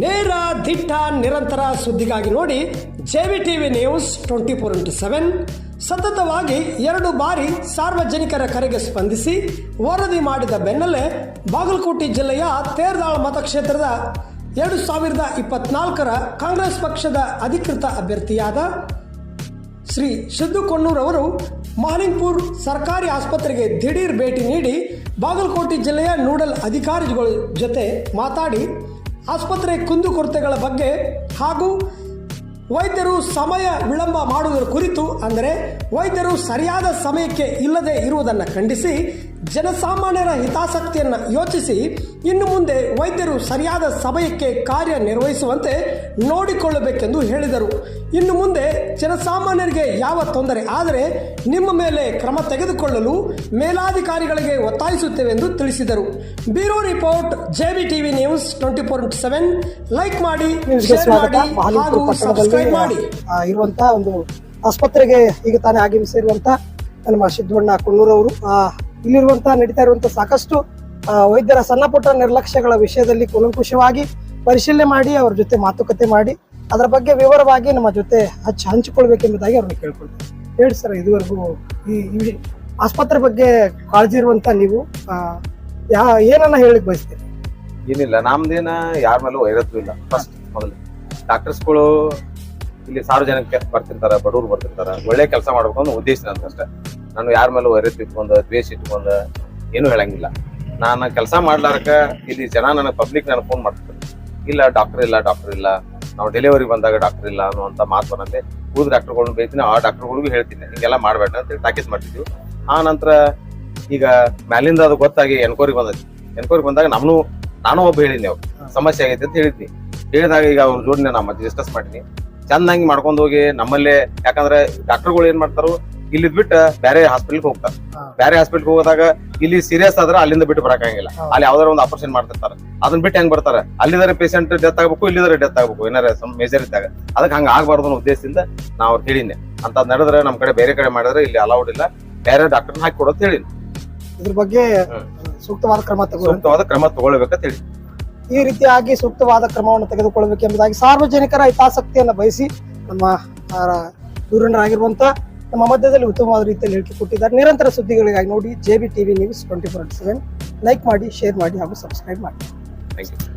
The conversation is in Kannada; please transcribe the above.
ನೇರ ದಿಟ್ಟ ನಿರಂತರ ಸುದ್ದಿಗಾಗಿ ನೋಡಿ J V T V news twenty four into seven. ಸತತವಾಗಿ ಎರಡು ಬಾರಿ ಸಾರ್ವಜನಿಕರ ಕರೆಗೆ ಸ್ಪಂದಿಸಿ ವರದಿ ಮಾಡಿದ ಬೆನ್ನಲ್ಲೇ ಬಾಗಲಕೋಟೆ ಜಿಲ್ಲೆಯ ತೇರ್ದಾಳ ಮತಕ್ಷೇತ್ರದ ಎರಡು ಸಾವಿರದ ಇಪ್ಪತ್ನಾಲ್ಕರ ಕಾಂಗ್ರೆಸ್ ಪಕ್ಷದ ಅಧಿಕೃತ ಅಭ್ಯರ್ಥಿಯಾದ ಶ್ರೀ ಸಿದ್ದು ಕೊಣ್ಣೂರ್ ಅವರು ಮಾಲಿಂಗ್ಪುರ್ ಸರ್ಕಾರಿ ಆಸ್ಪತ್ರೆಗೆ ದಿಢೀರ್ ಭೇಟಿ ನೀಡಿ ಬಾಗಲಕೋಟೆ ಜಿಲ್ಲೆಯ ನೋಡಲ್ ಅಧಿಕಾರಿಗಳ ಜೊತೆ ಮಾತಾಡಿ ಆಸ್ಪತ್ರೆ ಕುಂದುಕೊರತೆಗಳ ಬಗ್ಗೆ ಹಾಗೂ ವೈದ್ಯರು ಸಮಯ ವಿಳಂಬ ಮಾಡುವುದರ ಕುರಿತು ಅಂದರೆ ವೈದ್ಯರು ಸರಿಯಾದ ಸಮಯಕ್ಕೆ ಇಲ್ಲದೆ ಇರುವುದನ್ನು ಖಂಡಿಸಿ ಜನಸಾಮಾನ್ಯರ ಹಿತಾಸಕ್ತಿಯನ್ನು ಯೋಚಿಸಿ ಇನ್ನು ಮುಂದೆ ವೈದ್ಯರು ಸರಿಯಾದ ಸಮಯಕ್ಕೆ ಕಾರ್ಯನಿರ್ವಹಿಸುವಂತೆ ನೋಡಿಕೊಳ್ಳಬೇಕೆಂದು ಹೇಳಿದರು. ಇನ್ನು ಮುಂದೆ ಜನಸಾಮಾನ್ಯರಿಗೆ ಯಾವ ತೊಂದರೆ ಆದರೆ ನಿಮ್ಮ ಮೇಲೆ ಕ್ರಮ ತೆಗೆದುಕೊಳ್ಳಲು ಮೇಲಾಧಿಕಾರಿಗಳಿಗೆ ಒತ್ತಾಯಿಸುತ್ತೇವೆ ಎಂದು ತಿಳಿಸಿದರು. Bureau report JB TV news twenty four into seven. Like ಮಾಡಿ ಸಬ್ಸ್ಕ್ರೈಬ್ ಮಾಡಿ. ಆ, ಇರುವಂತ ಒಂದು ಆಸ್ಪತ್ರೆಗೆ ಈಗ ತಾನೇ ಆಗಮಿಸಿರುವಂತ ನಮ್ಮ ಸಿದ್ದಣ್ಣ ಕುನ್ನೂರವರು ಆ, ಇಲ್ಲಿರುವಂತ ನಡೀತಾ ಇರುವಂತಹ ಸಾಕಷ್ಟು ವೈದ್ಯರ ಸಣ್ಣ ಪುಟ್ಟ ನಿರ್ಲಕ್ಷ್ಯಗಳ ವಿಷಯದಲ್ಲಿ ಕುಲಂಕುಷವಾಗಿ ಪರಿಶೀಲನೆ ಮಾಡಿ ಅವ್ರ ಜೊತೆ ಮಾತುಕತೆ ಮಾಡಿ ಅದರ ಬಗ್ಗೆ ವಿವರವಾಗಿ ನಮ್ಮ ಜೊತೆ ಹಚ್ಚಿ ಹಂಚಿಕೊಳ್ಬೇಕೆಂಬುದಾಗಿ ಅವ್ರನ್ನ ಕೇಳ್ಕೊಳ್ತೀವಿ ಹೇಳಿ ಸರ್ ಇದುವರೆಗೂ ಈ ಆಸ್ಪತ್ರೆ ಬಗ್ಗೆ ಕಾಳಜಿ ಇರುವಂತ ನೀವು ಯಾ ಏನನ್ನ ಹೇಳಿಕ್ ಬಯಸ್ತೀರಿ? ಏನಿಲ್ಲ ನಮ್ದೇನ ಯಾರ ಮೇಲೂ ವೈರತ್ವ ಇಲ್ಲ. ಫಸ್ಟ್ ಮೊದಲು ಡಾಕ್ಟರ್ಸ್ಗಳು ಇಲ್ಲಿ ಸಾರ್ವಜನಿಕ ಬರ್ತಿರ್ತಾರ ಬಡವರು ಬರ್ತಿರ್ತಾರ ಒಳ್ಳೆ ಕೆಲಸ ಮಾಡ್ಬೇಕು ಅನ್ನೋ ಉದ್ದೇಶ ನನ್ಗಷ್ಟೇ ನಾನು ಯಾರ ಮೇಲೆ ವೈರಸ್ ಇಟ್ಕೊಂಡ ದ್ವೇಷ ಇಟ್ಕೊಂಡ ಏನು ಹೇಳಂಗಿಲ್ಲ. ನಾನು ಕೆಲಸ ಮಾಡ್ಲಾರಕ ಇಲ್ಲಿ ಜನ ನನಗೆ ಪಬ್ಲಿಕ್ ನನಗೆ ಫೋನ್ ಮಾಡ್ತಾರೆ ಇಲ್ಲ ಡಾಕ್ಟರ್ ಇಲ್ಲ ಡಾಕ್ಟರ್ ಇಲ್ಲ. ನಾವು ಡೆಲಿವರಿ ಬಂದಾಗ ಡಾಕ್ಟರ್ ಇಲ್ಲ ಅನ್ನುವಂಥ ಮಾತು ಬಂದಂತೆ ಉಳಿದ ಡಾಕ್ಟರ್ಗಳನ್ನ ಬೈತೀನಿ ಆ ಡಾಕ್ಟರ್ಗಳಿಗೂ ಹೇಳ್ತೀನಿ. ಹಿಂಗೆಲ್ಲ ಮಾಡಬೇಡ ಅಂತೇಳಿ ತಾಕೀತ್ ಮಾಡ್ತಿದ್ವಿ. ಆ ನಂತರ ಈಗ ಮ್ಯಾಲಿಂದ ಅದು ಗೊತ್ತಾಗಿ ಎನ್ಕ್ವೈರಿ ಬಂದೈತಿ. ಎನ್ಕ್ವೈರಿ ಬಂದಾಗ ನಮ್ನು ನಾನು ಒಬ್ಬ ಹೇಳಿದ್ನಿ ಅವ್ರು ಸಮಸ್ಯೆ ಆಗೈತೆ ಅಂತ ಹೇಳಿದ್ನಿ. ಹೇಳಿದಾಗ ಈಗ ಅವ್ರ ಜೋಡಿನ ನಮ್ಮ ಮತ್ತೆ ಡಿಸ್ಕಸ್ ಮಾಡಿನಿ ಚಂದಂಗಿ ಮಾಡ್ಕೊಂಡು ಹೋಗಿ ನಮ್ಮಲ್ಲೇ ಯಾಕಂದ್ರೆ ಡಾಕ್ಟರ್ಗಳು ಏನ್ ಮಾಡ್ತಾರು ಇಲ್ಲಿ ಬಿಟ್ಟು ಬೇರೆ ಹಾಸ್ಪಿಟಲ್ಗೆ ಹೋಗ್ತಾರೆ. ಬೇರೆ ಹಾಸ್ಪಿಟಲ್ಗೆ ಹೋಗೋದಾಗ ಇಲ್ಲಿ ಸೀರಿಯಸ್ ಆದ್ರೆ ಅಲ್ಲಿಂದ ಬಿಟ್ಟು ಬರಕಾಗಿಲ್ಲ. ಅಲ್ಲಿ ಯಾವ್ದಾರ ಒಂದು ಆಪರೇಷನ್ ಮಾಡ್ತಿರ್ತಾರೆ. ಅದನ್ನ ಬಿಟ್ಟು ಹೆಂಗ್ ಬರ್ತಾರೆ? ಅಲ್ಲಿದ್ದಾರೆ ಪೇಷಂಟ್ ಡೆತ್ ಆಗ್ಬೇಕು ಇಲ್ಲಿದ್ದಾರೆ ಡೆತ್ ಆಗ್ಬೇಕು ಏನಾರ ಮೇಜರ್ ಇದ್ದಾಗ. ಅದಕ್ಕೆ ಹಂಗ ಆಗ್ಬಾರ್ದು ಅನ್ನೋ ಉದ್ದೇಶದಿಂದ ನಾ ಅವ್ರು ಹೇಳಿದ್ದೆ ಅಂತ ನಡೆದ್ರೆ ನಮ್ ಕಡೆ ಬೇರೆ ಕಡೆ ಮಾಡಿದ್ರೆ ಇಲ್ಲಿ ಅಲೌಡ್ ಇಲ್ಲ. ಬೇರೆ ಡಾಕ್ಟರ್ ಹಾಕಿ ಕೊಡೋದು ಹೇಳಿ ಇದ್ರ ಬಗ್ಗೆ ಸೂಕ್ತವಾದ ಕ್ರಮ ಸೂಕ್ತವಾದ ಕ್ರಮ ತಗೊಳ್ಬೇಕಂತ ಹೇಳಿ ಈ ರೀತಿಯಾಗಿ ಸೂಕ್ತವಾದ ಕ್ರಮವನ್ನು ತೆಗೆದುಕೊಳ್ಳಬೇಕೆಂಬುದಾಗಿ ಸಾರ್ವಜನಿಕರ ಹಿತಾಸಕ್ತಿಯನ್ನು ಬಯಸಿ ನಮ್ಮ ಆ, ಧುರೀಣರಾಗಿರುವಂತ ನಮ್ಮ ಮಧ್ಯದಲ್ಲಿ ಉತ್ತಮವಾದ ರೀತಿಯಲ್ಲಿ ಹೇಳಿಕೆ ಕೊಟ್ಟಿದ್ದಾರೆ. ನಿರಂತರ ಸುದ್ದಿಗಳಿಗಾಗಿ ನೋಡಿ J B TV news twenty four seven like ಮಾಡಿ ಶೇರ್ ಮಾಡಿ ಹಾಗೂ ಸಬ್ಸ್ಕ್ರೈಬ್ ಮಾಡಿ. Thank you